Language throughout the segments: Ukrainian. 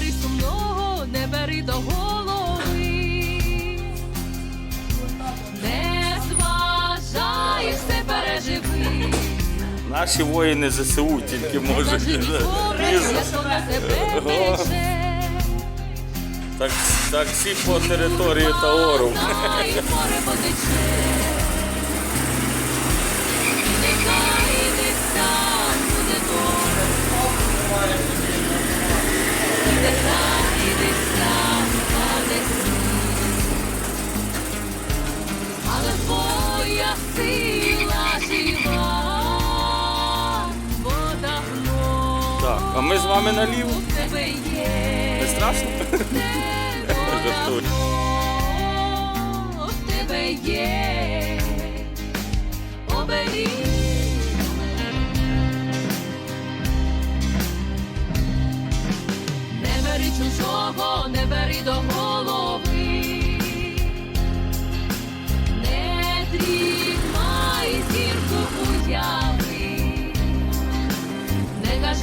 бери сумного, не бери до голови. Не зважай, все переживи. Наші воїни ЗСУ тільки можуть. Так, всі по території Таору. Море потече. А ми з вами наліво. Не страшно? Жартую. В тебе є оберіг. Не бери чужого, не бери до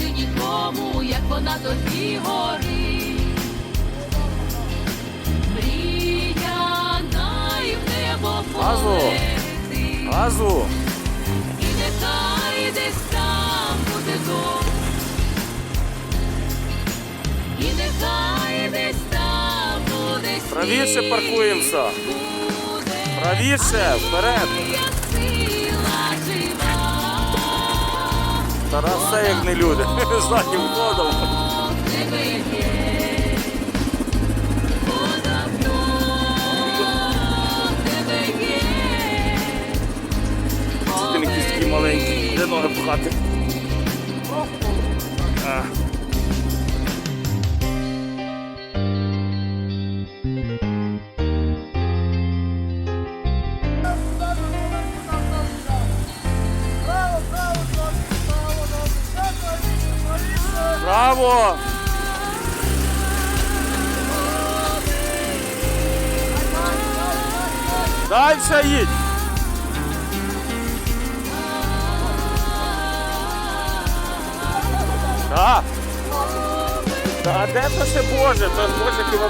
Кажи нікому, як вона тобі горить. Мрія най в небо Газу. полетить. Газу! І нехай десь там буде дощ. І нехай десь там буде сніг. Правіше паркуємося. Правіше, вперед. Тарас як не люди. Заднім ходом. В тебе є. Подавно в тебе є. Ти якісь такі маленькі. Де ноги пхати? Браво! Дальше їдь! Так. Та де це ще Боже? Це ж Боже хіба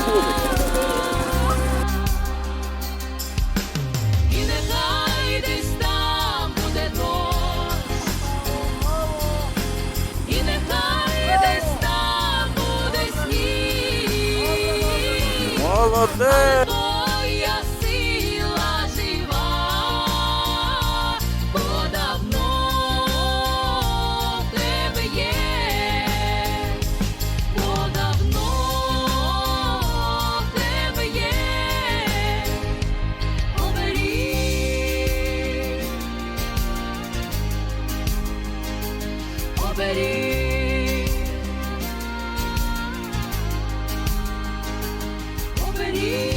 Молодець! Моя сила жива, бо давно тебе є, бо давно тебе є, оберіг, оберіг. you.